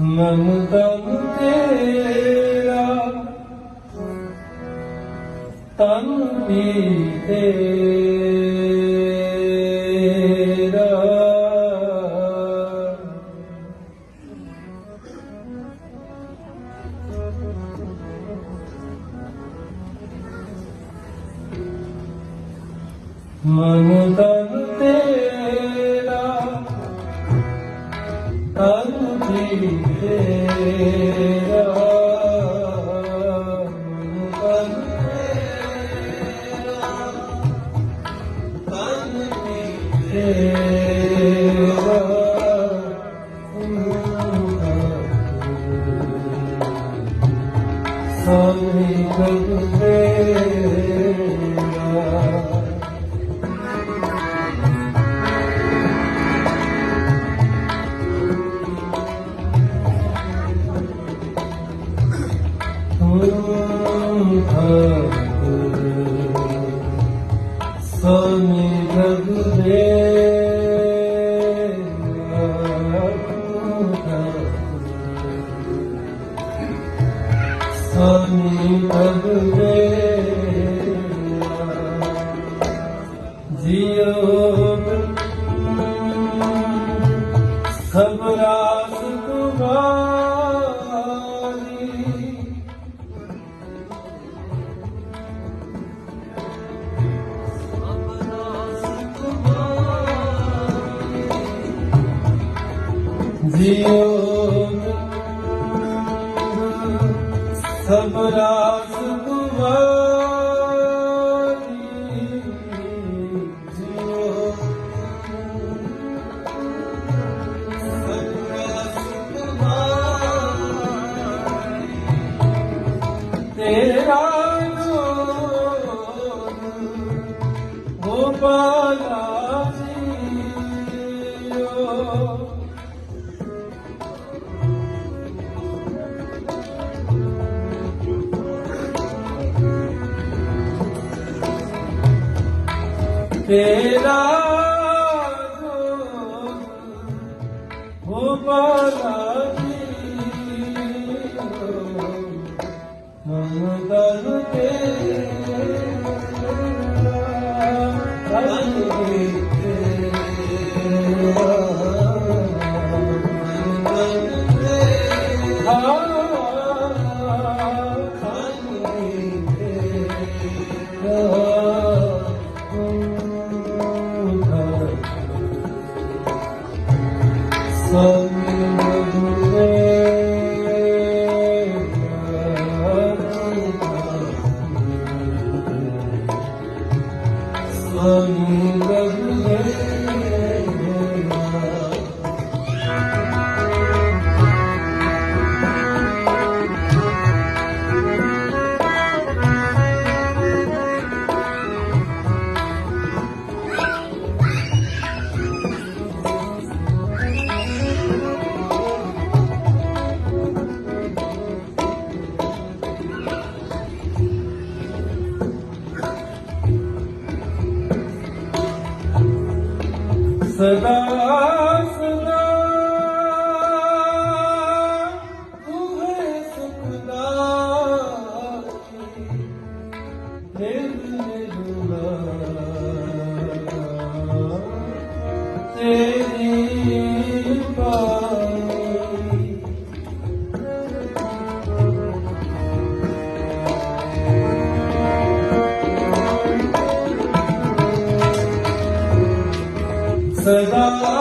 ਮਨ ਤਨ ਤੇਰਾ ਤਨ ਵੀ ਤੇਰਾ। ਮਨ ਤਨ ਵੀ ਤੇਰਾ ਮਨ ਤਨ ਤੇਰਾ ਸੋਨੀ ਜਗਦੇ ਜਿਉ ਸਭ ਰਾਸ ਤੁਮਾਰੀ ਜਿਉ ਸਭ ਰਾਸ ਤੁਮਾਰੀ ਜਿਉ ਸਭ ਰਾਸ ਤੁਮਾਰੀ ਤੇਰਾ ਗੋਪਾਲਾ ਜੀਓ ਮਮਦਨ ਤੇਰਾ Oh. Ferrari.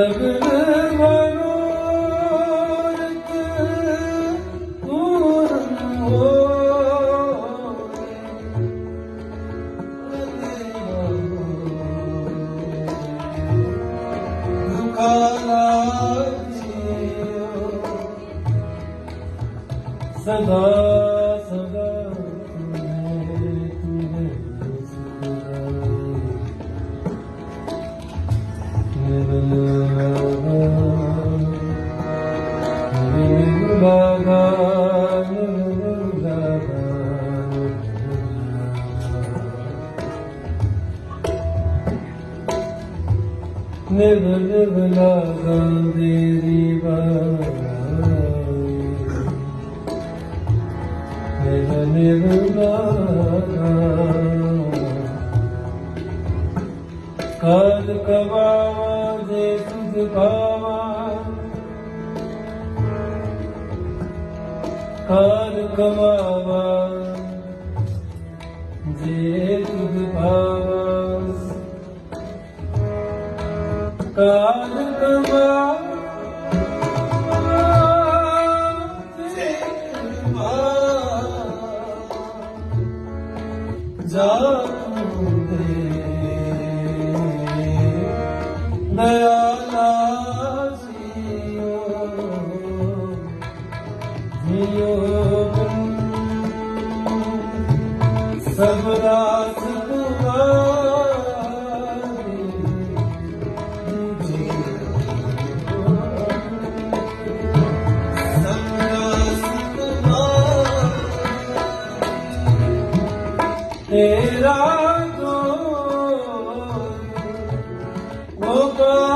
Oh uh -huh. ਨਿਰ ਨਿਰ ਲਾਗਾ ਦੇਰੀ ਬਾਈ ਨਿਰ ਨਿਰ ਕਾਲ ਕਵਾਵਾ ਜੇ ਤੁਧ ਭਾਵਾ ਕਾਲ ਕਵਾਵਾ ਕਾਲ ਕਵਾਵਾ ਜੇ ਤੁਧ ਭਾਵਾ ਜੀਓ ਜੀਓ Lucas!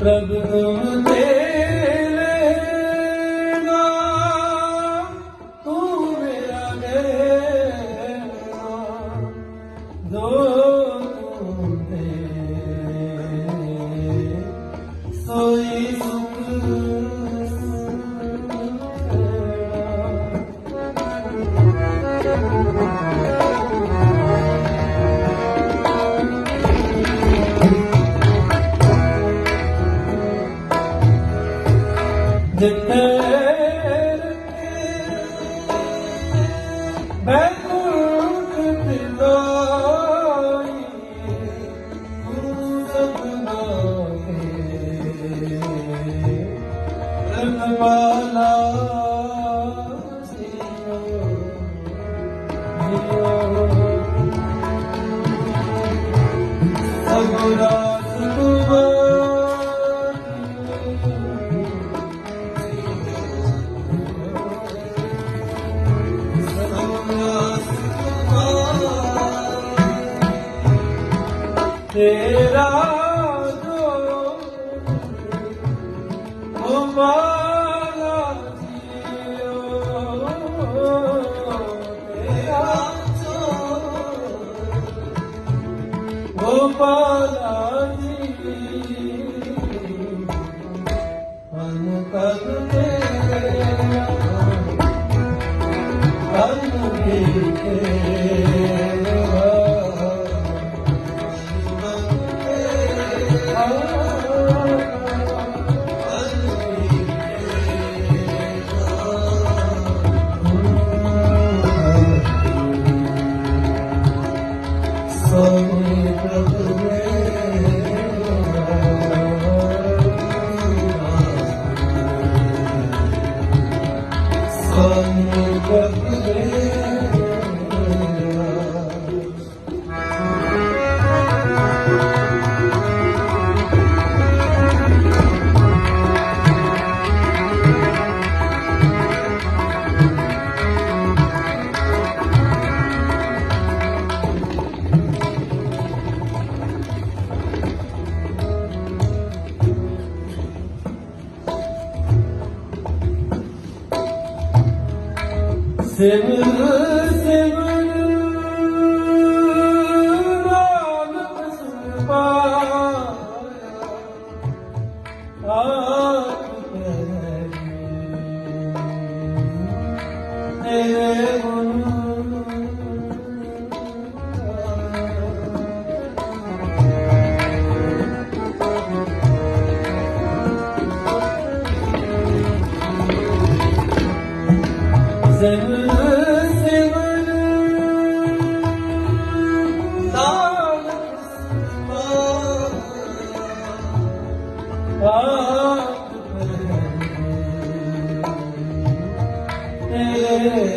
ਪ੍ਰਭ ਤੁਮ ਤੇਰੇ ਜਿੱਥੇ ਮੈਂ ਕੁਰਤ ਦਿਲਾਈ ਗੁਰੂ ਸਤਨਾ ਕੇ ਰਤਵਾਲਾ ਤੇਰਾ ਜੋਰ ਹੋ ਜੀ ਮਨ ਸਿਮਰ ਸਿਮਰ ਨਾਨਕ ਸੁਭਾਇਆ ਆਪ ਕਰੇ ਤੇਰੇ ਤੇਰੇ